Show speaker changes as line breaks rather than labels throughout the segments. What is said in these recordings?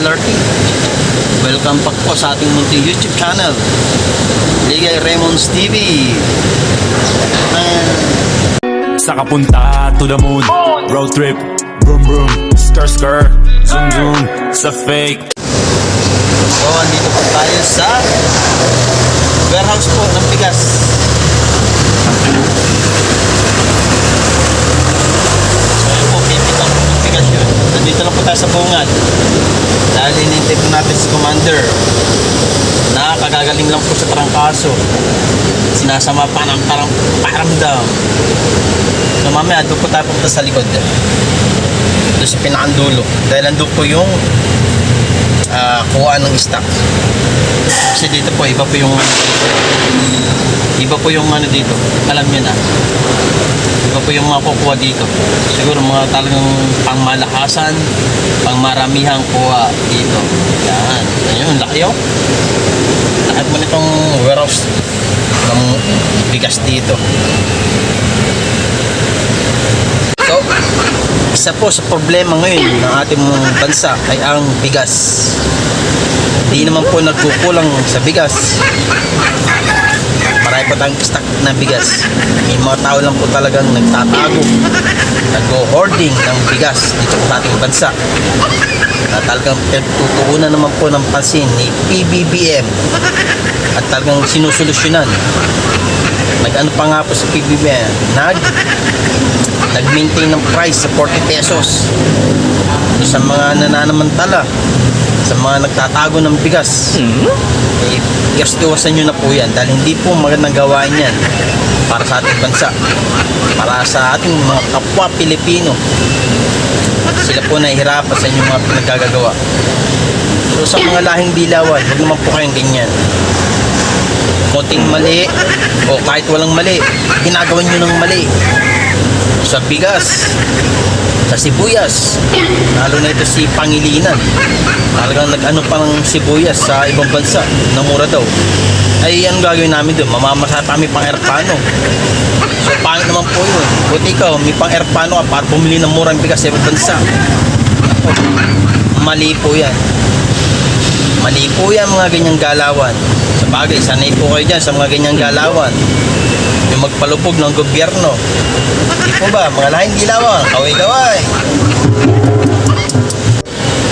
LRT. Welcome back po sa ating munting YouTube channel. Ligay Raymond's TV.
Sa kapunta to the moon Road trip Vroom vroom Skr skr Zoom zoom Sa fake
So, andito po tayo sa warehouse po ng bigas. So, yun po, pipitang po ng bigas yun. Nandito lang po tayo sa bungad. Dahil inintay po natin si Commander na kagagaling lang po sa trangkaso. Sinasama pa ng parang paramdam. So, mamaya, doon po tayo pupunta sa likod. Doon sa pinakandulo. Dahil nandun po yung ah kuha ng stock. Kasi dito po, iba po yung iba po yung ano dito. Alam niyo na. Iba po yung mga kukuha dito. Siguro mga talagang pangmalakasan, pangmaramihang kuha dito. Yan. Ayun, laki oh. Lahat mo nitong warehouse ng bigas dito. So, isa po sa problema ngayon ng ating bansa ay ang bigas. Hindi naman po nagkukulang sa bigas. Marami po tayong stock na bigas. May mga tao lang po talagang nagtatago, nag-hoarding ng bigas dito sa ating bansa. Na talagang tutuunan naman po ng pansin ni PBBM at talagang sinusolusyonan. Nag-ano pa nga po sa PBBM, nag nag-maintain ng price sa 40 pesos So, sa mga nananamantala sa mga nagtatago ng bigas. Eh, iwas-iwasan nyo na po yan dahil hindi po magandang gawain yan para sa ating bansa. Para sa ating mga kapwa Pilipino. Sila po nahihirapan sa inyong mga pinagkagagawa so sa mga lahing dilawan huwag naman po kayong ganyan. Konting mali o kahit walang mali ginagawa nyo ng mali. Sa bigas, sa sibuyas, lalo na ito si Pangilinan. Talagang nag-ano pa ng sibuyas sa ibang bansa, na mura daw. Ay, anong gagawin namin doon? Mamamasa kami pang aeroplano. So, pangit naman po yun. Buti ikaw, may pang aeroplano ka para bumili ng murang bigas sa ibang bansa. Mali po yan. Mali po yan mga ganyang galawan. Sa bagay, sanay po kayo dyan sa mga ganyang galawan yung magpalubog ng gobyerno. Di po ba, mga lahing dilawan, kaway-kaway.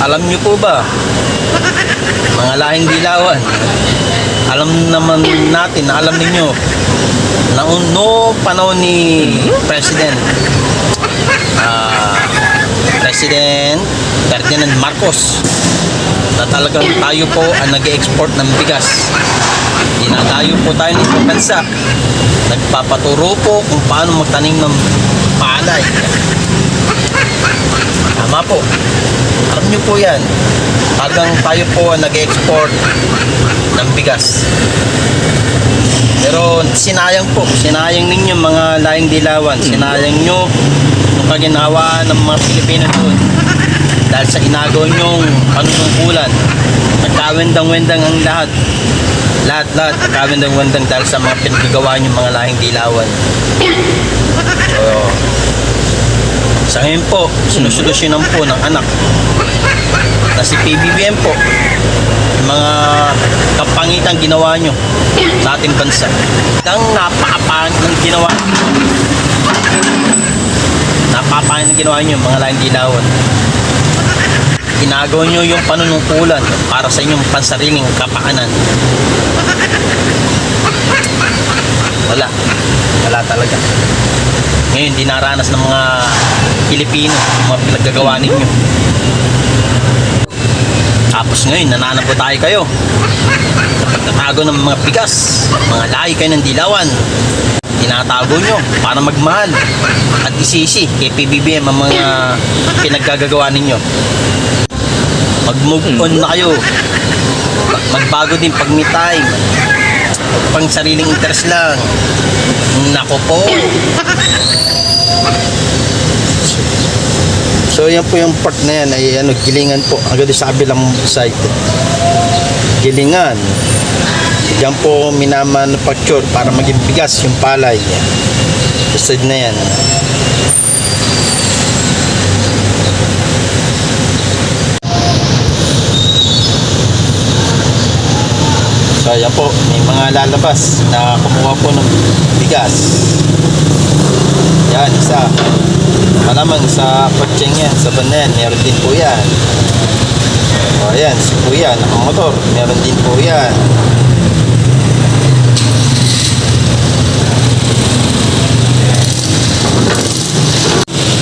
Alam niyo po ba, mga lahing dilawan, alam naman natin, na alam ninyo, na no panahon ni President ah, President Ferdinand Marcos na talagang tayo po ang nag-export ng bigas. Dinadayo po tayo ng bansa. Nagpapaturo po kung paano magtanim ng palay. Tama po. Alam niyo po yan. Talagang tayo po ang nag-export ng bigas. Pero sinayang po, sinayang ninyo mga laing dilawan, sinayang nyo yung kaginawa ng mga Pilipino doon. Dahil sa inagaw nyong panunungkulan, nagkawendang-wendang ang lahat. Lahat-lahat, nagkawendang-wendang dahil sa mga pinagagawa nyong mga lahing dilawan. So, sa ngayon po, sinusolusyonan po ng anak na si PBBM po mga kapangitan ginawa nyo sa ating bansa. Ang napakapangit ng ginawa napapangit ng ginawa nyo mga lahing dilawan. Ginagawa nyo yung panunungkulan para sa inyong pansariling kapakanan. Wala. Wala talaga. Ngayon, dinaranas ng mga Pilipino, mga pinaggagawa ninyo. Tapos ngayon, nananapo tayo kayo. Sa ng mga bigas, mga lahi kayo ng dilawan. Tinatago nyo para magmahal. At isisi kay PBBM ang mga pinaggagawa ninyo. Mag-move on na kayo. Mag- Magbago din pag may time. Pang sariling interest lang. Nako po. So yan po yung part na yan ay ano, gilingan po agad sa abilang side. Gilingan. Diyan po minamanufacture para maging bigas yung palay. Sa side na yan. So ayan po, may mga lalabas na kumuha po ng bigas. Yan, isa. Malamang sa kotseng yan, sa yan, meron din po yan. O ayan, si Kuya, nakamotor, meron din po yan.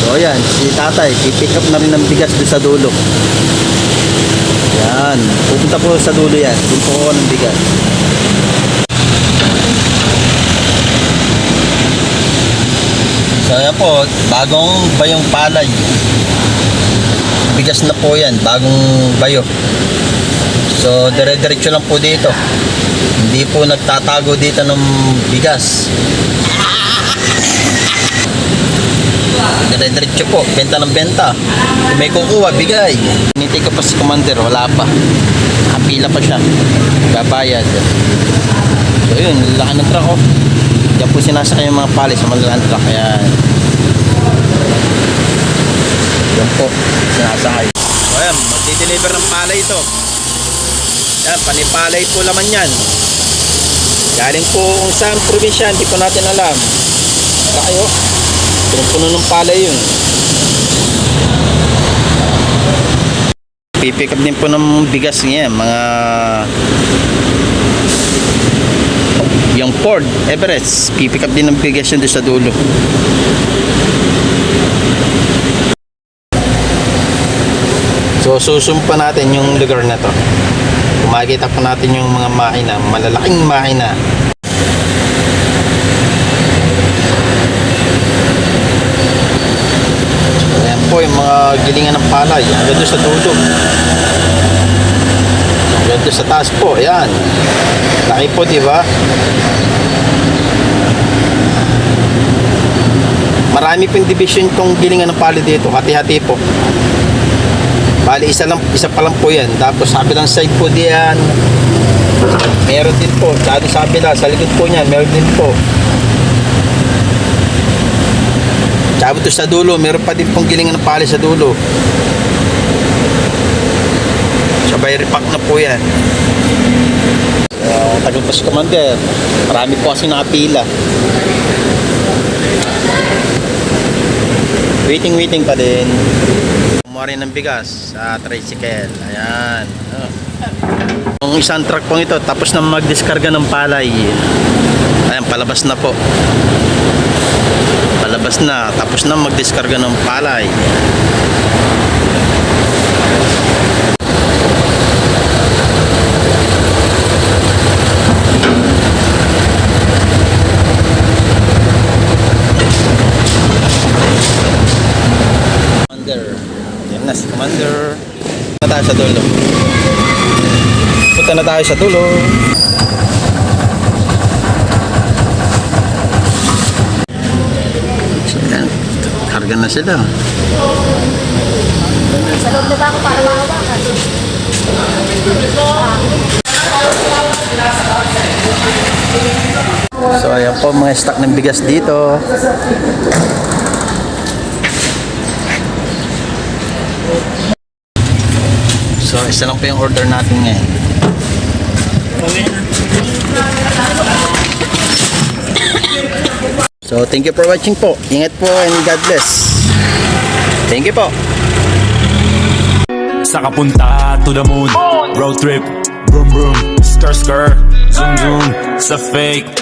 So ayan, si tatay, pipick up na rin ng bigas doon sa dulo. Yan, pupunta po sa dulo yan, doon po ng bigas. So ayan po, bagong bayong palay. Bigas na po yan, bagong bayo. So dire-diretso lang po dito. Hindi po nagtatago dito ng bigas. Dire-diretso po, benta ng benta. Kung may kukuha, bigay. Hinintay ko pa si Commander, wala pa. Nakapila pa siya. Babayad. So yun, laki ng truck oh. Diyan po sinasakay yung mga pali sa malalang truck. Ayan. Yan po, sinasakay. Ayan, magdi-deliver ng palay ito. Ayan, panipalay po naman yan. Galing po kung saan probinsya, hindi ko natin alam. Sa kayo, punong-puno ng palay yun. Pipick up din po ng bigas ngayon, mga yung Ford Everest, pipick up din ng bigas yun sa dulo. So susumpa natin yung lugar na to. Makikita po natin yung mga makina, malalaking makina. Ayan po yung mga gilingan ng palay. Hanggang doon sa dulo. Doon sa taas po. Ayan. Laki po, di ba? Marami pong division tong gilingan ng palay dito. Hati-hati po. Bali, isa lang, isa pa lang po yan. Tapos sa kabilang side po diyan, meron din po. Dado sa kabila, sa likod po niyan, meron din po. Tsaka sa dulo, meron pa din pong gilingan ng pali sa dulo. Sabay repack na po yan. Uh, tagal Commander. Marami po kasi nakapila. Waiting, waiting pa din. Kumuha rin ng bigas sa tricycle. Ayan. Yung isang truck pong ito, tapos na magdiskarga ng palay. Ayan, palabas na po. Palabas na, tapos na magdiskarga ng palay. Commander. Yan na si Commander. Punta na tayo sa dulo. Punta na tayo sa dulo. Yan. Karga na sila.
Sa loob na ba ako para mahawakan?
So ayan po mga stock ng bigas dito. So isa lang po yung order natin ngayon. So thank you for watching po. Ingat po and God bless. Thank you po.
Sa kapunta to the moon Road trip Vroom vroom Skr skr Zoom zoom Sa fake